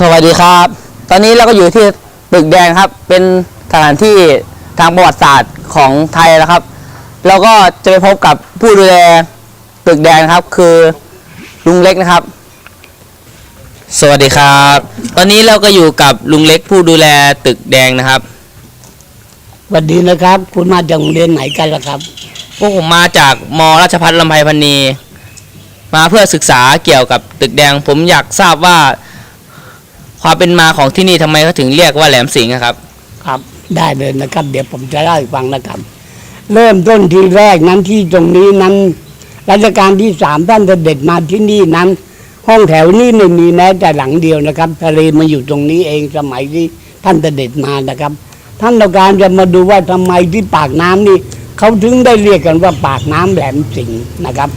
สวัสดีครับ ตอนนี้เราก็อยู่ที่ตึกแดงครับ เป็นสถานที่ทางประวัติศาสตร์ของไทยนะครับแล้วก็จะไปพบกับผู้ดูแลตึกแดงนะครับ คือลุงเล็กนะครับ สวัสดีครับ ตอนนี้เราก็อยู่กับลุงเล็กผู้ดูแลตึกแดงนะครับ สวัสดีนะครับ คุณมาจากโรงเรียนไหนกันล่ะครับ พวกผมมาจากมราชพัฒลำไพพันนีมาเพื่อศึกษาเกี่ยวกับตึกแดง ผมอยากทราบว่า ความเป็นมาของที่นี่ทำไมเขาถึงเรียกว่าแหลมสิงห์อะครับ ครับ ได้เลยนะครับ เดี๋ยวผมจะเล่าให้ฟังนะครับ เริ่มต้นทีแรกนั้นที่ตรงนี้นั้นรัชกาลที่สามท่านเสด็จมาที่นี่นั้น ห้องแถวนี้ไม่มีแม้แต่หลังเดียวนะครับ ทะเลมาอยู่ตรงนี้เองสมัยที่ท่านเสด็จมานะครับ ท่านต้องการจะมาดูว่าทำไมที่ปากน้ำนี่เขาถึงได้เรียกกันว่าปากน้ำแหลมสิงห์นะครับ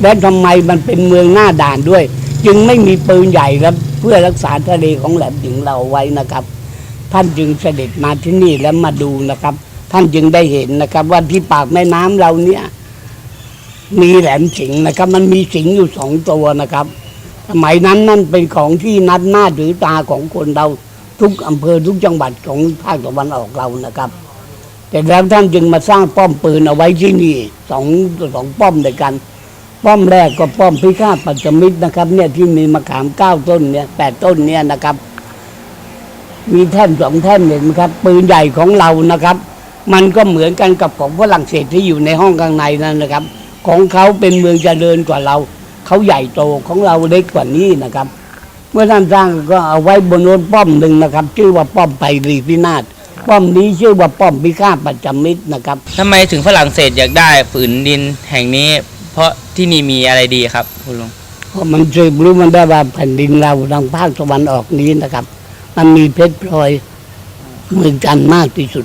และทำไมมันเป็นเมืองหน้าด่านด้วย จึงไม่มีปืนใหญ่แล้วเพื่อรักษาทะเลของแหลมสิงห์เราไว้นะครับ ท่านจึงเสด็จมาที่นี่แล้วมาดูนะครับ ท่านจึงได้เห็นนะครับ ว่าที่ปากแม่น้ำเราเนี่ย มีแหลมสิงห์นะครับ มันมีสิงห์อยู่สองตัวนะครับสมัยนั้นนั่นเป็นของที่นัดหน้าถือตาของคนเราทุกอำเภอทุกจังหวัดของภาคตะวันออกเรานะครับ แต่แล้วท่านจึงมาสร้างป้อมปืนเอาไว้ที่นี่สองสองป้อมด้วยกัน ป้อมแรกก็ป้อมพิฆาตปัจจมิตรนะครับ เนี่ยที่มีมะขามเก้าต้นเนี่ยแปดต้นเนี่ยนะครับ มีแท่นสองแท่นเห็นไหมครับ ปืนใหญ่ของเรานะครับ มันก็เหมือนกันกับของฝรั่งเศสที่อยู่ในห้องข้างในนั่นนะครับ ของเขาเป็นเมืองเจริญกว่าเราเขาใหญ่โตของเราเล็กกว่านี้นะครับ เมื่อท่านสร้างก็เอาไว้บนโน้นป้อมหนึ่งนะครับ ชื่อว่าป้อมไพรีพินาศป้อมนี้ชื่อว่าป้อมพิฆาตปัจจมิตรนะครับทำไมถึงฝรั่งเศสอยากได้ฝืนดินแห่งนี้ เพราะ ที่นี่มีอะไรดีครับ คุณลุงเพราะมันสืบรู้มันได้ว่าแผ่นดินเราทางภาคตะวันออกนี้นะครับ มันมีเพชรพลอยเหมือนกันมากที่สุด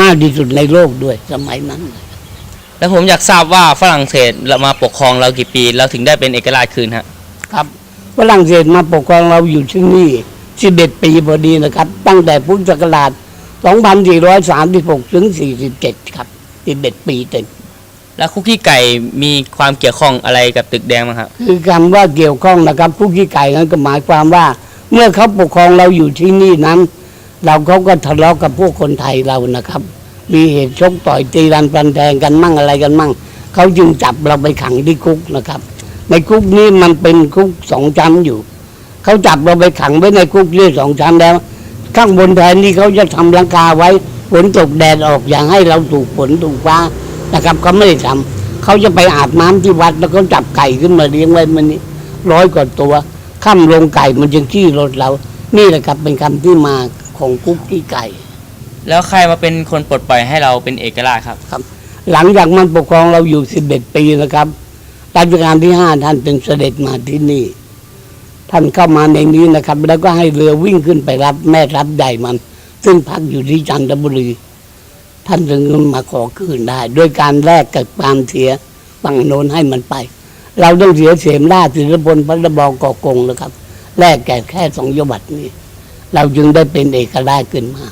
มากที่สุดในโลกด้วยสมัยนั้น แล้วผมอยากทราบว่าฝรั่งเศสเรามาปกครองเรากี่ปี เราถึงได้เป็นเอกราชคืนฮะครับฝรั่งเศสมาปกครองเราอยู่ที่นี่11ปีพอดีนะครับ ตั้งแต่พุทธศักราช 2436 ถึง 47 ครับ11ปีเต็ม แล้วคุกกี้ไก่มีความเกี่ยวข้องอะไรกับตึกแดงไหมครับ คือคำว่าเกี่ยวข้องนะครับผู้ขี้ไก่นั้นก็หมายความว่า เมื่อเขาปกครองเราอยู่ที่นี่นั้น เราเขาก็ทะเลาะกับพวกคนไทยเรานะครับ มีเหตุชกต่อยตีรันฟันแทงกันมั่งอะไรกันมั่งเขาจึงจับเราไปขังที่คุกนะครับ ในคุกนี้มันเป็นคุกสองชั้นอยู่เขาจับเราไปขังไว้ในคุกที่สองชั้นแล้ว ข้างบนแทนนี่เขาจะทำหลังคาไว้ฝนตกแดดออกอย่างให้เราถูกฝนถูกฟ้า นะครับเขาไม่ได้ทำเขาจะไปอาบน้ำที่วัดแล้วก็จับไก่ขึ้นมาเลี้ยงไว้มันนี่ร้อยกว่าตัวข้ามลงไก่มันจึงขี้รถเรา นี่แหละครับเป็นคำที่มาของคุกที่ไก่ แล้วใครมาเป็นคนปลดปล่อยให้เราเป็นเอกราชครับหลังจากมันปกครองเราอยู่11ปีนะครับรัชกาลที่ห้าท่านจึงเสด็จมาที่นี่ ท่านเข้ามาในนี้นะครับ แล้วก็ให้เรือวิ่งขึ้นไปรับแม่รับใหญ่มัน ซึ่งพักอยู่ที่จันทบุรี ท่านถึงมาขอคืนได้ ด้วยการแลกกับความเสียฝั่งโน้นให้มันไป เราต้องเสียเสียมราชศิลปนพระบองกอกงนะครับแลกแก่แค่สองยบัตรนี้ เราจึงได้เป็นเอกราชขึ้นมา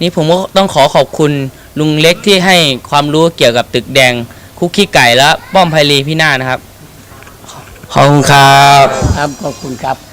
นี่ผมก็ต้องขอขอบคุณลุงเล็กที่ให้ความรู้เกี่ยวกับตึกแดง คุกกี้ไก่และป้อมไพรีพี่นาศนะครับ ขอบคุณครับ ครับขอบคุณครับ